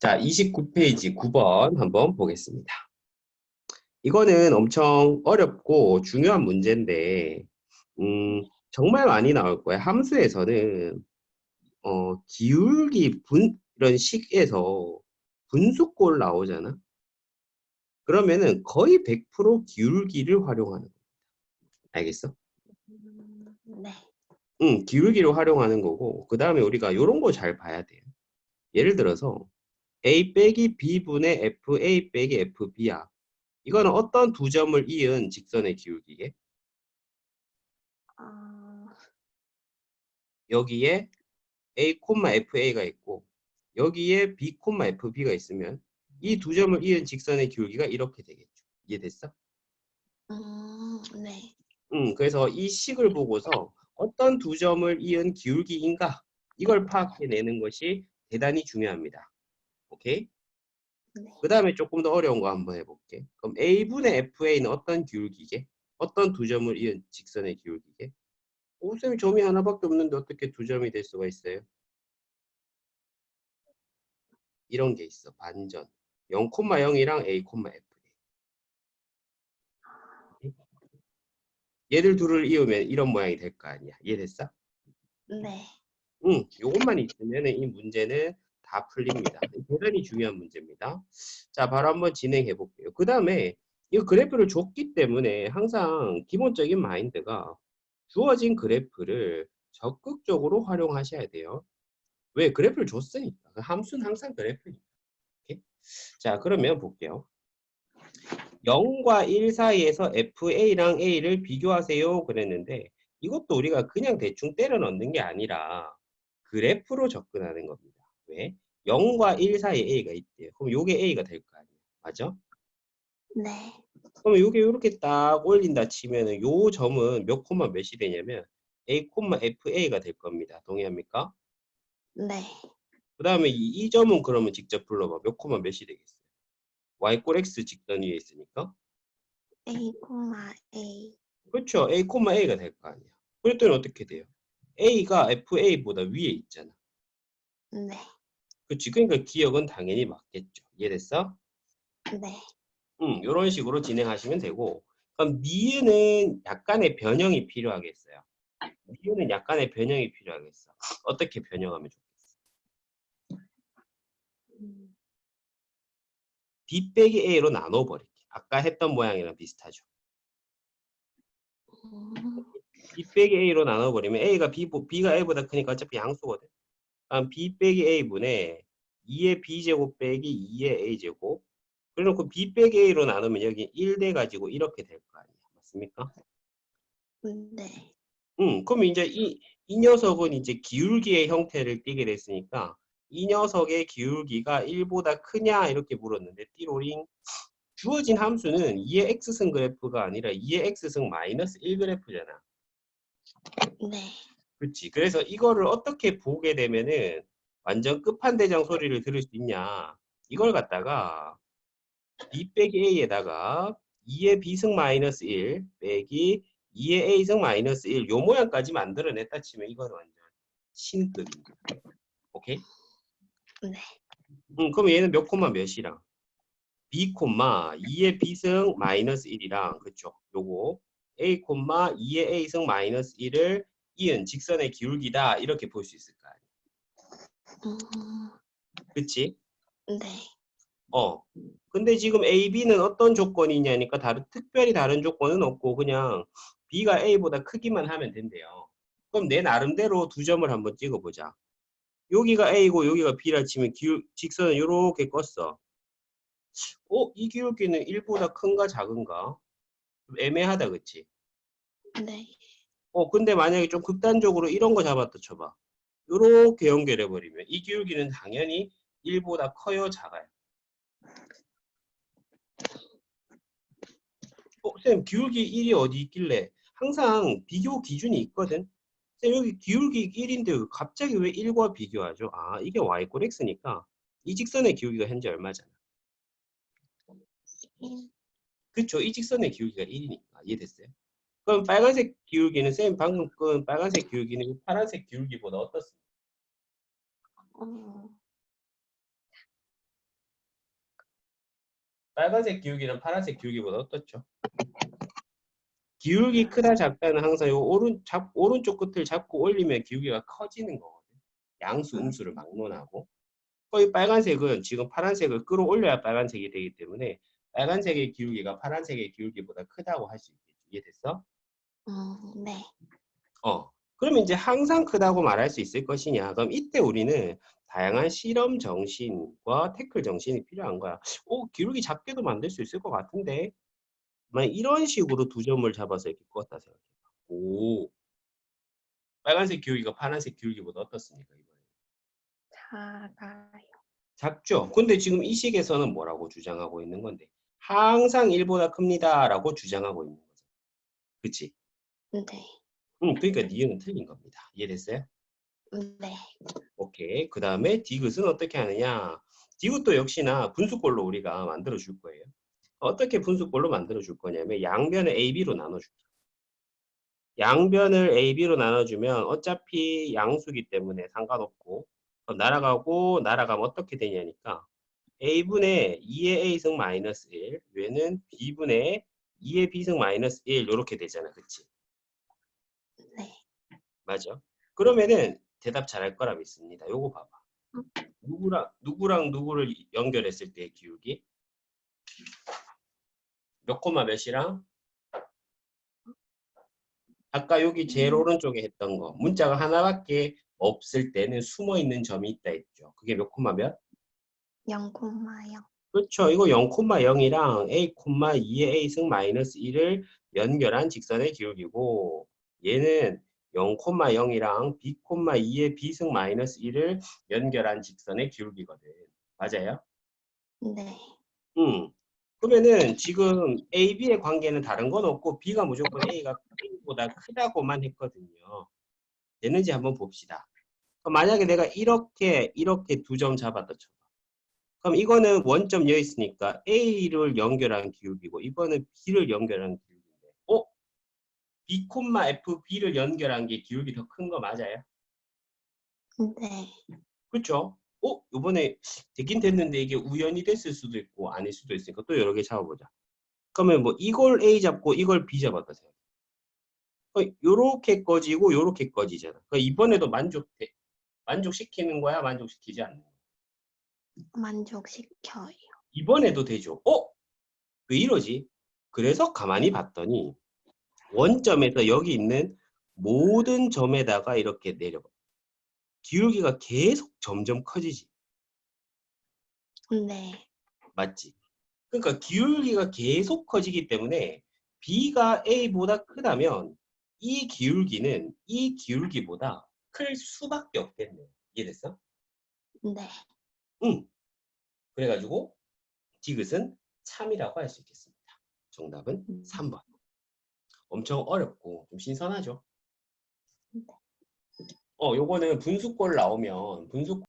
자, 29페이지 9번 한번 보겠습니다. 이거는 엄청 어렵고 중요한 문제인데, 음, 정말 많이 나올 거예요. 함수에서는, 어, 기울기 분, 이런 식에서 분수꼴 나오잖아? 그러면은 거의 100% 기울기를 활용하는 거야. 알겠어? 음, 네. 응, 기울기를 활용하는 거고, 그 다음에 우리가 이런 거 잘 봐야 돼요. 예를 들어서, a 빼기 b분의 fa 빼기 fb야. 이거는 어떤 두 점을 이은 직선의 기울기게? 어, 여기에 a, fa가 있고, 여기에 b, fb가 있으면 이 두 점을 이은 직선의 기울기가 이렇게 되겠죠. 이해됐어? 음, 네. 음, 그래서 이 식을 보고서 어떤 두 점을 이은 기울기인가? 이걸 파악해내는 것이 대단히 중요합니다. 오케이? 네. 그 다음에 조금 더 어려운 거 한번 해볼게. 그럼 A분의 FA는 어떤 기울기게? 어떤 두 점을 이은 직선의 기울기게? 오, 쌤 점이 하나밖에 없는데 어떻게 두 점이 될 수가 있어요? 이런 게 있어. 반전. 0,0이랑 A, FA. 얘들 둘을 이으면 이런 모양이 될 거 아니야. 이해됐어? 네. 응, 요것만 있으면 이 문제는 다 풀립니다. 대단히 중요한 문제입니다. 자, 바로 한번 진행해 볼게요. 그 다음에 이 그래프를 줬기 때문에 항상 기본적인 마인드가 주어진 그래프를 적극적으로 활용하셔야 돼요. 왜? 그래프를 줬으니까. 그 함수는 항상 그래프니까. 자, 그러면 볼게요. 0과 1 사이에서 FA랑 A를 비교하세요. 그랬는데 이것도 우리가 그냥 대충 때려 넣는 게 아니라 그래프로 접근하는 겁니다. 왜? 0과 1 사이에 A가 있대요. 그럼 요게 A가 될 거 아니에요. 맞아? 네. 그러면 요게 이렇게 딱 올린다 치면은 요 점은 몇 콤마 몇이 되냐면 A, FA가 될 겁니다. 동의합니까? 네. 그 다음에 이, 이 점은 그러면 직접 불러봐. 몇 콤마 몇이 되겠어요? Y 꼴 X 직선 위에 있으니까. A, A. 그렇죠. A, A가 될 거 아니야. 그랬더니 어떻게 돼요? A가 FA보다 위에 있잖아. 네. 그렇지. 그러니까 기억은 당연히 맞겠죠. 이해됐어? 네. 음, 이런 식으로 진행하시면 되고 그럼 니은은 약간의 변형이 필요하겠어요. 니은은 약간의 변형이 필요하겠어. 어떻게 변형하면 좋겠어? 음, B 빼기 A로 나눠버릴게. 아까 했던 모양이랑 비슷하죠. 음, B 빼기 A로 나눠버리면 A가 B, B가 A보다 크니까 어차피 양수거든. B 빼기 A분의 2의 B제곱 빼기 2의 A제곱 그래놓고 B 빼기 A로 나누면 여기 1 돼가지고 이렇게 될 거 아니야. 맞습니까? 네. 음, 그럼 이제 이, 이 녀석은 이제 기울기의 형태를 띠게 됐으니까 이 녀석의 기울기가 1보다 크냐 이렇게 물었는데 띠로링 주어진 함수는 2의 x승 그래프가 아니라 2의 x승 마이너스 1 그래프잖아. 네. 그렇지. 그래서 이거를 어떻게 보게 되면은 완전 끝판대장 소리를 들을 수 있냐. 이걸 갖다가 b 빼기 a에다가 2의 b승 마이너스 1 빼기 2의 a승 마이너스 1 요 모양까지 만들어냈다 치면 이건 완전 신급입니다. 오케이? 네. 음, 그럼 얘는 몇 콤마 몇이랑? b 콤마 2의 b승 마이너스 1이랑 그쵸? 요거 a 콤마 2의 a승 마이너스 1을 이은 직선의 기울기다 이렇게 볼 수 있을 거 아니야. 음, 그치? 네. 어. 근데 지금 A, B는 어떤 조건이냐니까 다른 특별히 다른 조건은 없고 그냥 B가 A보다 크기만 하면 된대요. 그럼 내 나름대로 두 점을 한번 찍어보자. 여기가 A고 여기가 B라 치면 기울, 직선은 이렇게 껐어. 어? 이 기울기는 1보다 큰가 작은가? 좀 애매하다 그치? 네. 어 근데 만약에 좀 극단적으로 이런 거 잡았다 쳐봐. 이렇게 연결해 버리면 이 기울기는 당연히 1보다 커요 작아요? 어, 쌤, 기울기 1이 어디 있길래? 항상 비교 기준이 있거든? 쌤, 여기 기울기 1인데 왜 갑자기 왜 1과 비교하죠? 아, 이게 y 꼴 x니까 이 직선의 기울기가 현재 얼마잖아? 일. 그쵸? 이 직선의 기울기가 1이니까. 이해됐어요? 그럼 빨간색 기울기는 쌤 방금 끈 빨간색 기울기는 파란색 기울기보다 어떻습니까? 어, 빨간색 기울기는 파란색 기울기보다 어떻죠? 기울기 크다 작다는 항상 요 오른 잡 오른쪽 끝을 잡고 올리면 기울기가 커지는 거거든. 양수 음수를 막론하고. 거의 빨간색은 지금 파란색을 끌어올려야 빨간색이 되기 때문에 빨간색의 기울기가 파란색의 기울기보다 크다고 할 수 있겠지. 이해됐어? 음, 네. 어. 그러면 이제 항상 크다고 말할 수 있을 것이냐? 그럼 이때 우리는 다양한 실험 정신과 태클 정신이 필요한 거야. 오, 기울기 작게도 만들 수 있을 것 같은데. 만약 이런 식으로 두 점을 잡아서 이렇게 껐다 생각해. 오. 빨간색 기울기가 파란색 기울기보다 어떻습니까? 이번에? 작아요. 작죠? 근데 지금 이 식에서는 뭐라고 주장하고 있는 건데? 항상 1보다 큽니다라고 주장하고 있는 거죠. 그치? 네. 응, 그러니까 니은은 틀린 겁니다. 이해됐어요? 네. 오케이. 그 다음에 디귿은 어떻게 하느냐? 디귿도 역시나 분수꼴로 우리가 만들어 줄 거예요. 어떻게 분수꼴로 만들어 줄 거냐면 양변을 AB로 나눠줄게요. 양변을 AB로 나눠주면 어차피 양수기 때문에 상관없고 어, 날아가고 날아가면 어떻게 되냐니까 A분의 2의 A승 마이너스 1 얘는 B분의 2의 B승 마이너스 1 이렇게 되잖아. 그치? 네. 맞아. 그러면은 대답 잘할 거라 믿습니다. 요거 봐봐. 누구랑 누구랑 누구를 연결했을 때의 기울기? 몇 코마 몇이랑? 아까 여기 제일 음. 오른쪽에 했던 거. 문자가 하나밖에 없을 때는 숨어 있는 점이 있다 했죠. 그게 몇 코마 몇? 0,0. 그렇죠. 이거 0,0이랑 a, 2의 a승 마이너스 1을 연결한 직선의 기울기고 얘는 0,0이랑 b, 2의 b승 마이너스 1을 연결한 직선의 기울기거든. 맞아요? 네. 음. 그러면은 지금 A, B의 관계는 다른 건 없고 B가 무조건 A가 A보다 크다고만 했거든요. 되는지 한번 봅시다. 그럼 만약에 내가 이렇게 이렇게 두 점 잡았다 쳐. 그럼 이거는 원점 여기 있으니까 A를 연결한 기울기고 이거는 B를 연결한 기울기인데. 어? B, F, B를 연결한 게 기울기 더 큰 거 맞아요? 네. 그렇죠? 어? 이번에 되긴 됐는데 이게 우연히 됐을 수도 있고 아닐 수도 있으니까 또 여러 개 잡아보자. 그러면 뭐 이걸 A 잡고 이걸 B 잡았다 생각. 어, 요렇게 꺼지고 요렇게 꺼지잖아. 그러니까 이번에도 만족돼. 만족시키는 거야, 만족시키지 않는 거야. 만족시켜요. 이번에도 되죠. 어? 왜 이러지? 그래서 가만히 봤더니 원점에서 여기 있는 모든 점에다가 이렇게 내려봐. 기울기가 계속 점점 커지지. 네. 맞지? 그러니까 기울기가 계속 커지기 때문에 B가 A보다 크다면 이 기울기는 이 기울기보다 클 수밖에 없겠네. 이해됐어? 네. 응. 그래가지고 디귿은 참이라고 할 수 있겠습니다. 정답은 음. 3번. 엄청 어렵고 좀 신선하죠? 네. 어, 요거는 분수꼴 나오면 분수